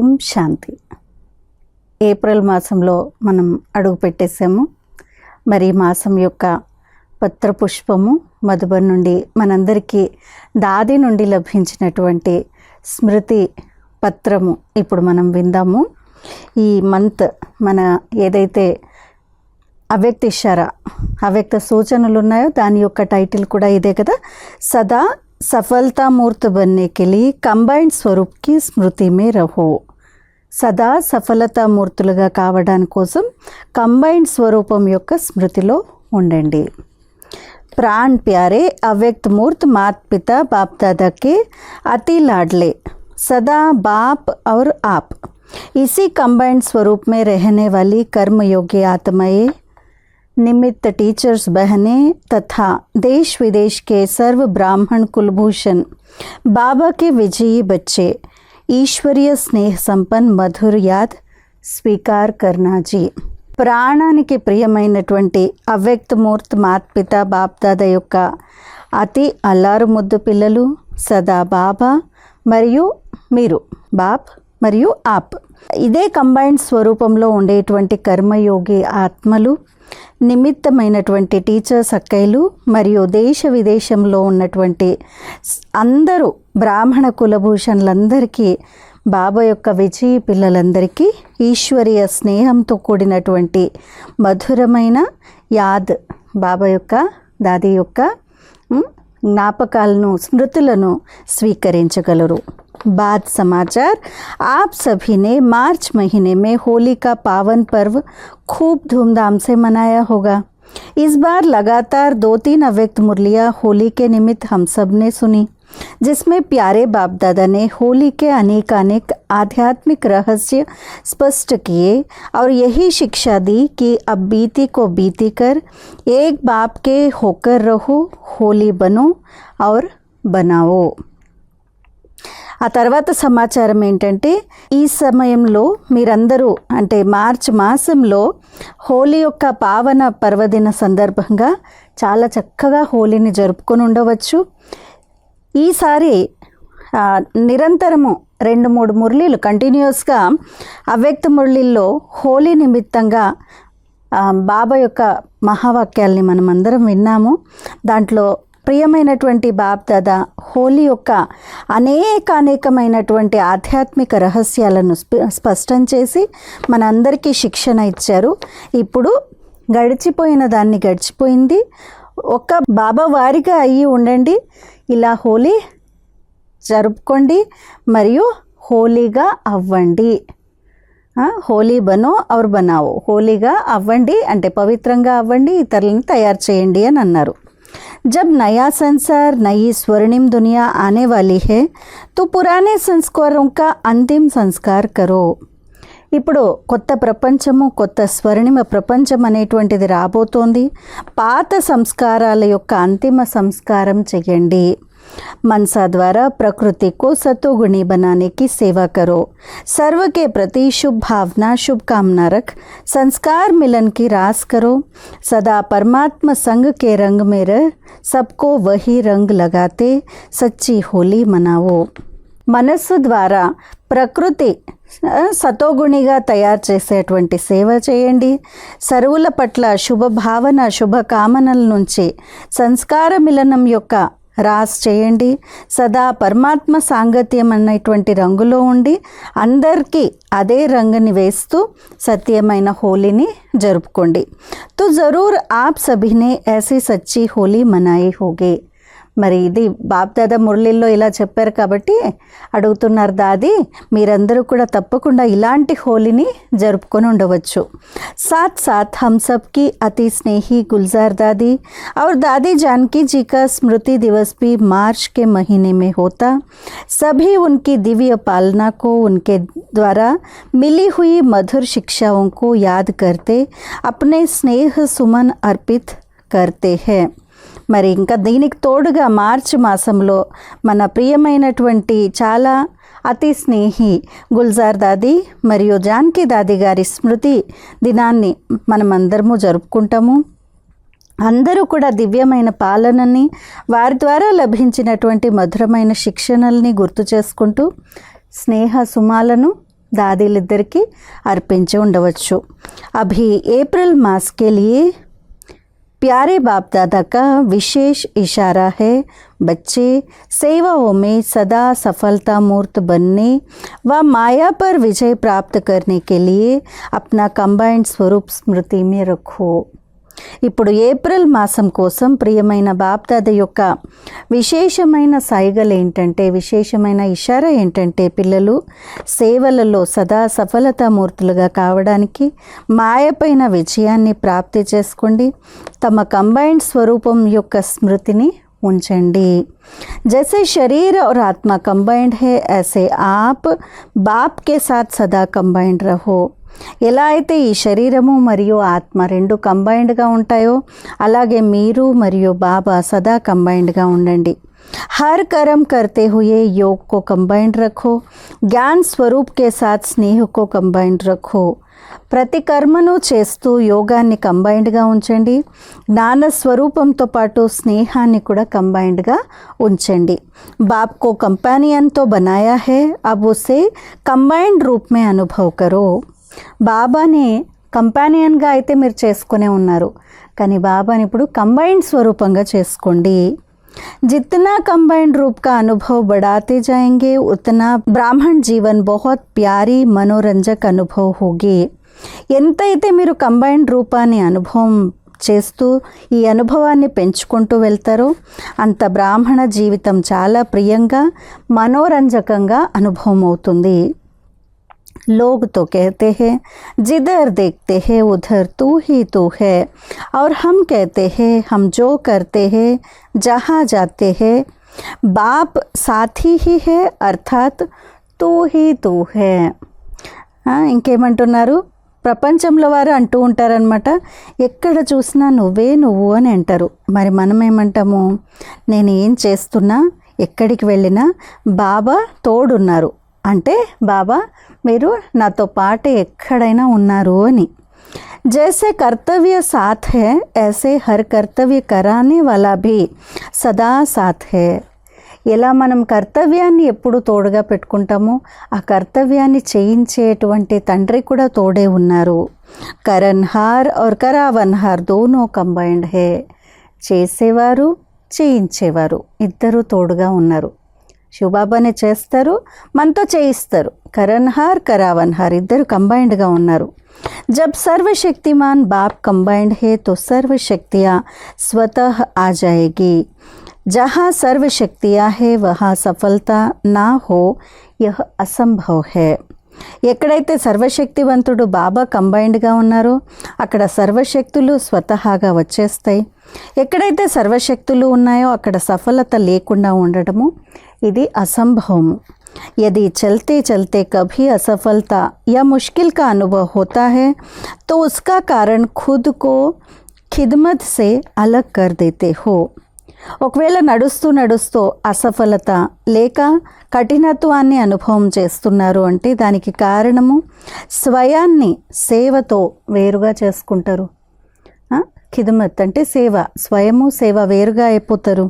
ఓం శాంతి. April మాసంలో మనం అడుగు పెట్టేసాము మరి మాసం యొక్క పత్రపుష్పము మధుబన్ నుండి మనందరికీ దాది నుండి లభించినటువంటి స్మృతి పత్రము ఇప్పుడు మనం విందాము. ఈ మంత్ మన ఏదైతే అవ్యక్తిషర అవ్యక్త సూచనలు ఉన్నాయో దాని యొక్క టైటిల్ కూడా ఇదే కదా. సదా సఫలతామూర్తి బన్నే కంబైన్ కంబైండ్ స్వరూప్కి స్మృతి మే రహో. సదా సఫలతా మూర్తులుగా కావడానికి కోసం కంబైన్డ్ స్వరూపం యొక్క స్మృతిలో ఉండండి प्राण प्यारे अव्यक्त मूर्त मात पिता बाप दादा के अति लाडले सदा बाप और आप इसी कंबाइंड स्वरूप में रहने वाली कर्म योग्य आत्माएं निमित्त टीचर्स बहनें तथा देश विदेश के सर्व ब्राह्मण कुलभूषण बाबा के विजयी बच्चे ఈశ్వరీయ స్నేహ సంపన్ మధుర్ యాద్ స్వీకార్ కర్ణాజీ. ప్రాణానికి ప్రియమైనటువంటి అవ్యక్తమూర్తి మాత్పిత బాప్దాద యొక్క అతి అల్లారు ముద్దు పిల్లలు సదా బాబా మరియు మీరు బాప్ మరియు ఆప్. ఇదే కంబైన్డ్ స్వరూపంలో ఉండేటువంటి కర్మయోగి ఆత్మలు నిమిత్తమైనటువంటి టీచర్స్ అక్కయ్యలు మరియు దేశ విదేశంలో ఉన్నటువంటి అందరూ బ్రాహ్మణ కులభూషణులందరికీ బాబా యొక్క విజయ పిల్లలందరికీ ఈశ్వరీయ స్నేహంతో కూడినటువంటి మధురమైన యాద్ బాబా యొక్క దాది యొక్క జ్ఞాపకాలను స్మృతులను స్వీకరించగలరు. बाद समाचार, आप सभी ने मार्च महीने में होली का पावन पर्व खूब धूमधाम से मनाया होगा। इस बार लगातार दो तीन अव्यक्त मुरलियाँ होली के निमित्त हम सबने सुनी, जिसमें प्यारे बाप दादा ने होली के अनेक अनेक आध्यात्मिक रहस्य स्पष्ट किए और यही शिक्षा दी कि अब बीती को बीती कर एक बाप के होकर रहो, होली बनो और बनाओ। ఆ తర్వాత సమాచారం ఏంటంటే ఈ సమయంలో మీరందరూ అంటే మార్చ్ మాసంలో హోలీ యొక్క పావన పర్వదిన సందర్భంగా చాలా చక్కగా హోలీని జరుపుకొని ఉండవచ్చు. ఈసారి నిరంతరము రెండు మూడు మురళీలు కంటిన్యూస్గా అవ్యక్త మురళీల్లో హోలీ నిమిత్తంగా బాబా యొక్క మహావాక్యాల్ని మనం అందరం విన్నాము. దాంట్లో ప్రియమైనటువంటి బాప్ దాదా హోలీ యొక్క అనేక అనేకమైనటువంటి ఆధ్యాత్మిక రహస్యాలను స్ప- స్పష్టం చేసి మనందరికీ శిక్షణ ఇచ్చారు. ఇప్పుడు గడిచిపోయిన దాన్ని గడిచిపోయింది. ఒక బాబా వారిగా అయ్యి ఉండండి. ఇలా హోలీ జరుపుకోండి మరియు హోలీగా అవ్వండి. హోలీ బనో ఔర్ బనావో. హోలీగా అవ్వండి అంటే పవిత్రంగా అవ్వండి ఇతరులను తయారు చేయండి అని అన్నారు. जब नया संसार नई स्वर्णिम दुनिया आने वाली है तो पुराने संस्कारों का अंतिम संस्कार करो ఇప్పుడు కొత్త ప్రపంచము కొత్త స్వర్ణిమ ప్రపంచం అనేటువంటిది రాబోతోంది పాత సంస్కారాల యొక్క అంతిమ సంస్కారం చెయ్యండి मनसा द्वारा प्रकृति को सतोगुणी बनाने की सेवा करो सर्व के प्रति शुभ भावना शुभकामना रख संस्कार मिलन की रास करो सदा परमात्मा संग के रंग में रह सबको वही रंग लगाते सच्ची होली मनाओ మనస్సు ద్వారా ప్రకృతి ఆ, సతోగుణిగా తయారు చేసేటువంటి సేవ చేయండి సరువుల పట్ల శుభ భావన శుభ కామనల నుంచి సంస్కార మిలనం యొక్క రాస్ చేయండి సదా పరమాత్మ సాంగత్యం అనేటువంటి రంగులో ఉండి అందరికీ అదే రంగుని వేస్తూ సత్యమైన హోలీని జరుపుకోండి. తో జరూర్ ఆప్ సభినే ऐसी సచ్చి హోలీ మనాయి హోగే. మరి ఇది బాప్ దాదా మురళిల్లో ఇలా చెప్పారు కాబట్టి అడుగుతున్నారు దాది మీరందరూ కూడా తప్పకుండా ఇలాంటి హోలీని జరుపుకొని ఉండవచ్చు సాత్ సాత్ हम सबकी अति स्नेही गुलजार दादी और दादी जानकी जी का स्मृति दिवस भी मार्च के महीने में होता सभी उनकी दिव्य पालना को उनके द्वारा मिली हुई मधुर शिक्षाओं को याद करते अपने स्नेह सुमन अर्पित करते हैं మరి ఇంకా దీనికి తోడుగా మార్చి మాసంలో మన ప్రియమైనటువంటి చాలా అతి స్నేహి గుల్జార్ దాది మరియు జానకి దాది గారి స్మృతి దినాన్ని మనమందరము జరుపుకుంటాము. అందరూ కూడా దివ్యమైన పాలనని వారి ద్వారా లభించినటువంటి మధురమైన శిక్షణల్ని గుర్తు చేసుకుంటూ స్నేహ సుమాలను దాదీలిద్దరికీ అర్పించి ఉండవచ్చు. అభి ఏప్రిల్ మాస్ లియే प्यारे बाप दादा का विशेष इशारा है, बच्चे, सेवाओं में सदा सफलता मूर्त बनने व माया पर विजय प्राप्त करने के लिए अपना कंबाइंड स्वरूप स्मृति में रखो। ఇప్పుడు ఏప్రిల్ మాసం కోసం ప్రియమైన బాప్దాద యొక్క విశేషమైన సైగలు ఏంటంటే విశేషమైన ఇషారా ఏంటంటే పిల్లలు సేవలలో సదా సఫలతామూర్తులుగా కావడానికి మాయపైన విజయాన్ని ప్రాప్తి చేసుకోండి. తమ కంబైన్డ్ స్వరూపం యొక్క స్మృతిని ఉంచండి जैसे शरीर और आत्मा कंबाइंड है ऐसे आप बाप के साथ सदा कंबाइंड रहो ఎలా అయితే ఈ శరీరము మరియు ఆత్మ రెండు కంబైన్డ్గా ఉంటాయో అలాగే మీరు మరియు బాబా సదా కంబైన్డ్గా ఉండండి हर कर्म करते हुए योग को कंबाइंड रखो ज्ञान स्वरूप के साथ स्नेह को कंबाइंड रखो ప్రతి కర్మను చేస్తూ యోగాన్ని కంబైన్డ్గా ఉంచండి జ్ఞాన స్వరూపంతో పాటు స్నేహాన్ని కూడా కంబైన్డ్గా ఉంచండి బాప్ కో కంపానియన్తో బనాయా హే అబ్ ఉసే కంబైన్డ్ రూప్ మే అనుభవ్ కరో బాబాని కంపానియన్గా అయితే మీరు చేసుకునే ఉన్నారు కానీ బాబాని ఇప్పుడు కంబైన్డ్ స్వరూపంగా చేసుకోండి जितना कंबाइंड रूप का अनुभव बढ़ाते जाएंगे उतना ब्राह्मण जीवन बहुत प्यारी मनोरंजक అనుభవ होगी ఎంతైతే మీరు కంబైన్డ్ రూపాన్ని అనుభవం చేస్తూ ఈ అనుభవాన్ని పెంచుకుంటూ వెళ్తారో అంత బ్రాహ్మణ జీవితం చాలా ప్రియంగా మనోరంజకంగా అనుభవం అవుతుంది लोग तो कहते हैं जिधर देखते हैं उधर तू ही तू है और हम कहते हैं हम जो करते हैं जहाँ जाते हैं बाप साथी ही है अर्थात तू ही तू है ఆ, ఇంకేమంటున్నారు ప్రపంచంలో వారు అంటూ ఉంటారనమాట ఎక్కడ చూసినా నువ్వే నువ్వు అని అంటారు మరి మనం ఏమంటాము నేను ఏం చేస్తున్నా ఎక్కడికి వెళ్ళినా బాబా తోడున్నారు అంటే బాబా మీరు నాతో పాటు ఎక్కడైనా ఉన్నారు అని जैसे कर्तव्य साथ है ऐसे हर कर्तव्य कराने वाला भी సదా సాథ్ హే ఎలా మనం కర్తవ్యాన్ని ఎప్పుడు తోడుగా పెట్టుకుంటామో ఆ కర్తవ్యాన్ని చేయించేటువంటి తండ్రి కూడా తోడే ఉన్నారు. కరణ్హార్ ఆర్ కరావన్హార్ దోనో కంబైండ్ హే. చేసేవారు చేయించేవారు. ఇద్దరు తోడుగా ఉన్నారు. శివబాబానే చేస్తారు మనతో చేయిస్తారు. కరణ్ హార్ కరావన్ హార్ ఇద్దరు కంబైండ్గా ఉన్నారు. జబ్ సర్వశక్తిమాన్ బాప్ కంబైండ్ హే తో సర్వశక్తియా స్వత ఆ जहाँ सर्व शक्तियाँ है वहाँ सफलता ना हो यह असंभव है ఎక్కడైతే సర్వశక్తివంతుడు బాబా కంబైన్డ్గా ఉన్నారో అక్కడ సర్వశక్తులు స్వతహాగా వచ్చేస్తాయి ఎక్కడైతే సర్వశక్తులు ఉన్నాయో అక్కడ సఫలత లేకుండా ఉండడము ఇది అసంభవము यदि चलते चलते कभी असफलता या मुश्किल का अनुभव होता है तो उसका कारण खुद को खिदमत से अलग कर देते हो ఒకవేళ నడుస్తూ నడుస్తూ అసఫలత లేక కఠినత్వాన్ని అనుభవం చేస్తున్నారు అంటే దానికి కారణము స్వయాన్ని సేవతో వేరుగా చేసుకుంటారు ఆ, ఖిద్మత్ అంటే సేవ స్వయము సేవ వేరుగా అయిపోతారు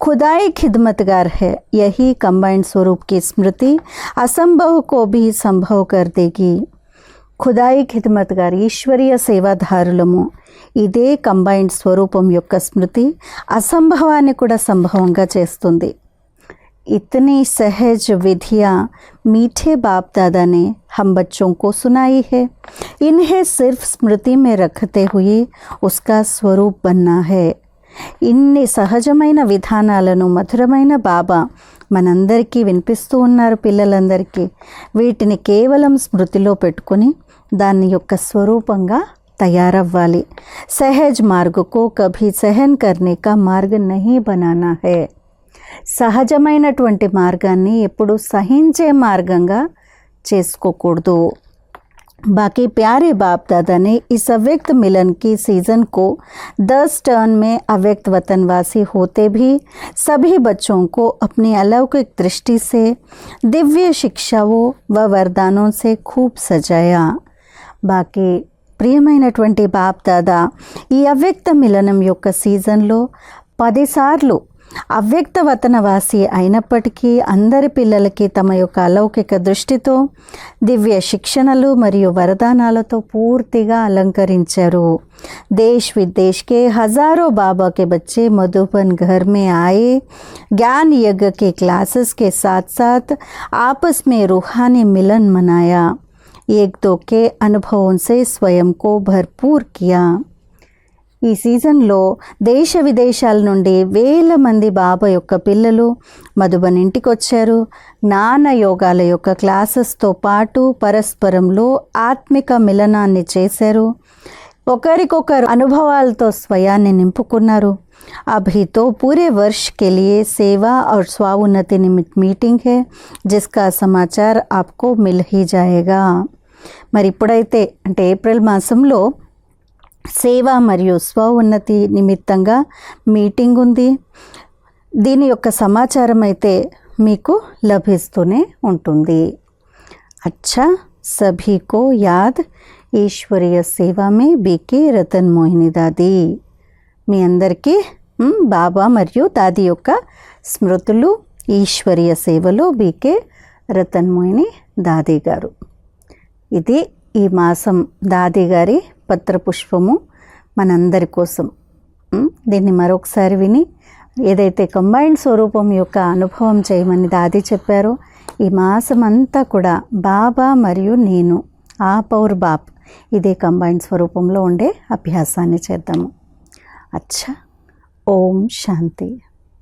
खुदाई खिदमतगार है यही कंबाइंड स्वरूप की स्मृति असंभव को भी संभव कर देगी ఖుదాయి ఖిద్మత్ గారు ఈశ్వరీయ సేవాధారులము ఇదే కంబైన్డ్ స్వరూపం యొక్క స్మృతి అసంభవాన్ని కూడా సంభవంగా చేస్తుంది इतनी सहज विधियाँ मीठे बाप दादा ने हम बच्चों को सुनाई है इन्हें सिर्फ स्मृति में रखते हुए उसका स्वरूप बनना है ఇన్ని సహజమైన విధానాలను మధురమైన బాబా మనందరికీ వినిపిస్తూ ఉన్నారు పిల్లలందరికీ. వీటిని కేవలం స్మృతిలో పెట్టుకొని దాని యొక్క స్వరూపంగా తయారవ్వాలి. సహజ్ మార్గకు కభీ సహన్ కర్నే కా మార్గ నహీ బనానా హే. సహజమైనటువంటి మార్గాన్ని ఎప్పుడు సహించే మార్గంగా చేసుకోకూడదు. बाकी प्यारे बाप दादा ने इस अव्यक्त मिलन की सीज़न को दस टर्न में अव्यक्त वतनवासी होते भी सभी बच्चों को अपनी अलौकिक दृष्टि से दिव्य शिक्षाओं व वरदानों से खूब सजाया बाकी ప్రియమైనటువంటి బాప్ దాదా ఈ అవ్యక్త మిలనం యొక్క సీజన్లో పదిసార్లు అవ్యక్త వతనవాసి అయినప్పటికీ అందరి పిల్లలకి తమ యొక్క అలౌకిక దృష్టితో దివ్య శిక్షణలు మరియు వరదానాలతో పూర్తిగా అలంకరించారు देश विदेश के हजारों बाबा के बच्चे मधुबन घर में आए ज्ञान यज्ञ के क्लासेस के साथ साथ आपस में रूहानी मिलन मनाया एक दो के अनुभवों से स्वयं को भरपूर किया ఈ సీజన్లో దేశ విదేశాల నుండి వేల మంది బాబా యొక్క పిల్లలు మధుబన్ ఇంటికి వచ్చారు జ్ఞాన యోగాల యొక్క క్లాసెస్తో పాటు పరస్పరంలో ఆత్మిక మిలనాన్ని చేశారు ఒకరికొకరు అనుభవాలతో స్వయాన్ని నింపుకున్నారు अभी तो पूरे वर्ष के लिए सेवा और स्वाउन्नति निमित्त मीटिंग है जिसका समाचार आपको मिल ही जाएगा మరి ఇప్పుడైతే అంటే ఏప్రిల్ మాసంలో సేవ మరియు స్వ ఉన్నతి నిమిత్తంగా మీటింగ్ ఉంది. దీని యొక్క సమాచారం అయితే మీకు లభిస్తూనే ఉంటుంది. అచ్చా సభీకో యాద్ ఈశ్వరీయ సేవ మే బీకే రతన్ మోహిని దాది. మీ అందరికీ బాబా మరియు దాది యొక్క స్మృతులు ఈశ్వరీయ సేవలో బీకే రతన్ మోహిని దాది గారు. ఇది ఈ మాసం దాది గారి పత్రపుష్పము మనందరి కోసం. దీన్ని మరొకసారి విని ఏదైతే కంబైన్డ్ స్వరూపం యొక్క అనుభవం చేయమని దాది చెప్పారో ఈ మాసం అంతా కూడా బాబా మరియు నేను ఆ పౌర్ బాప్ ఇదే కంబైన్డ్ స్వరూపంలో ఉండే అభ్యాసాన్ని చేద్దాము. అచ్చా. ఓం శాంతి.